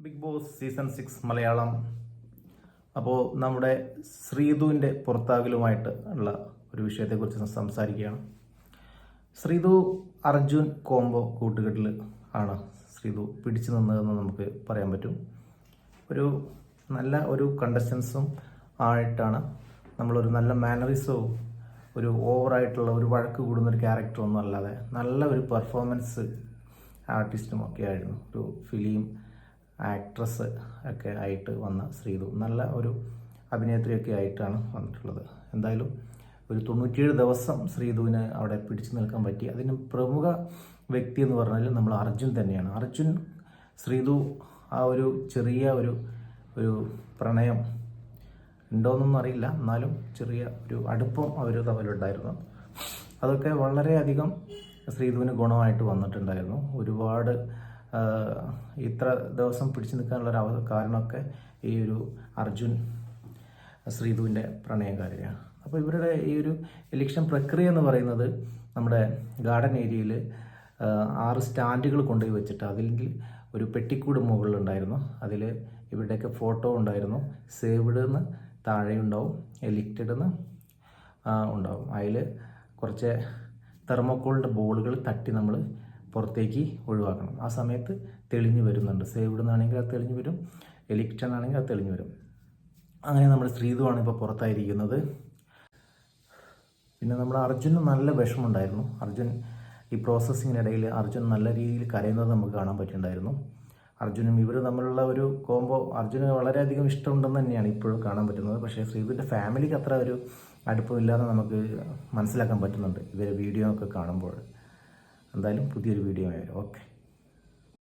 Big Boss season six Malayalam. അപ്പോൾ നമ്മുടെ ശ്രീതുവിന്റെ പുറത്താകലുമായിട്ട് ഉള്ള ഒരു വിഷയത്തെക്കുറിച്ച് സംസാരിക്കുകയാണ്. ശ്രീതു അർജുൻ കോംബോ കൂട്ടുകെട്ടിൽ ആണ് ശ്രീതു പിടിച്ചു നിന്നതെന്ന് നമുക്ക് പറയാൻ പറ്റും. ഒരു നല്ല ഒരു കണ്ടസ്റ്റൻസും ആയിട്ടാണ് നമ്മളൊരു നല്ല മാനറിസോ ഒരു ഓവറായിട്ടുള്ള ഒരു വഴക്ക് കൂടുന്ന ഒരു ക്യാരക്ടറൊന്നും അല്ലാതെ നല്ല ഒരു പെർഫോമൻസ് ആർട്ടിസ്റ്റും ഒക്കെ ആയിരുന്നു. ഒരു ഫിലിം ആക്ട്രസ് ഒക്കെ ആയിട്ട് വന്ന ശ്രീതു. നല്ല ഒരു അഭിനേത്രിയൊക്കെ ആയിട്ടാണ് വന്നിട്ടുള്ളത്. എന്തായാലും ഒരു തൊണ്ണൂറ്റിയേഴ് ദിവസം ശ്രീതുവിന് അവിടെ പിടിച്ചു നിൽക്കാൻ പറ്റി. അതിന് പ്രമുഖ വ്യക്തി എന്ന് പറഞ്ഞാൽ നമ്മൾ അർജുൻ തന്നെയാണ്. അർജുൻ ശ്രീധു ആ ഒരു ചെറിയ ഒരു ഒരു പ്രണയം ഉണ്ടോയെന്നൊന്നും അറിയില്ല. എന്നാലും ചെറിയ ഒരു അടുപ്പം അവർ തമ്മിലുണ്ടായിരുന്നു. അതൊക്കെ വളരെയധികം ശ്രീധുവിന് ഗുണമായിട്ട് വന്നിട്ടുണ്ടായിരുന്നു. ഒരുപാട് ഇത്ര ദിവസം പിടിച്ചു നിൽക്കാനുള്ള ഒരു കാരണമൊക്കെ ഈ ഒരു അർജുൻ ശ്രീധുവിന്റെ പ്രണയകാരിയാണ്. അപ്പോൾ ഇവരുടെ ഈ ഒരു ഇലക്ഷൻ പ്രക്രിയ എന്ന് പറയുന്നത് നമ്മുടെ ഗാർഡൻ ഏരിയയിൽ ആറ് സ്റ്റാൻഡുകൾ കൊണ്ടുപോയി വെച്ചിട്ട് അതിൽ ഒരു പെട്ടിക്കൂട് മുകളിലുണ്ടായിരുന്നു. അതിൽ ഇവരുടെയൊക്കെ ഫോട്ടോ ഉണ്ടായിരുന്നു. സേവ്ഡ് എന്ന് താഴെ ഉണ്ടാവും എലിക്റ്റഡ് എന്ന് ഉണ്ടാവും. അതിൽ കുറച്ച് തെർമോക്കോളിന്റെ ബോളുകൾ തട്ടി നമ്മൾ പുറത്തേക്ക് ഒഴിവാക്കണം. ആ സമയത്ത് തെളിഞ്ഞു വരുന്നുണ്ട്. സേവ്ഡ് നിന്നാണെങ്കിൽ അത് തെളിഞ്ഞു വരും. എലിക്റ്റഡ് ആണെങ്കിൽ അത് തെളിഞ്ഞു വരും. അങ്ങനെ നമ്മുടെ ശ്രീതുവാണ് ഇപ്പോൾ പുറത്തായിരിക്കുന്നത്. പിന്നെ നമ്മുടെ അർജുന് നല്ല വിഷമമുണ്ടായിരുന്നു. അർജുൻ ഈ പ്രോസസ്സിങ്ങിനിടയിൽ അർജുൻ നല്ല രീതിയിൽ കരയുന്നത് നമുക്ക് കാണാൻ പറ്റിയിട്ടുണ്ടായിരുന്നു. അർജുനും ഇവർ തമ്മിലുള്ള ഒരു കോംബോ അർജുന് വളരെയധികം ഇഷ്ടമുണ്ടെന്ന് തന്നെയാണ് ഇപ്പോഴും കാണാൻ പറ്റുന്നത്. പക്ഷേ ശ്രീതുവിന്റെ ഫാമിലിക്ക് അത്ര ഒരു അടുപ്പമില്ലാതെ നമുക്ക് മനസ്സിലാക്കാൻ പറ്റുന്നുണ്ട്. ഇവരെ വീഡിയോ ഒക്കെ കാണുമ്പോൾ. എന്തായാലും പുതിയൊരു വീഡിയോ ആയാലും. ഓക്കെ.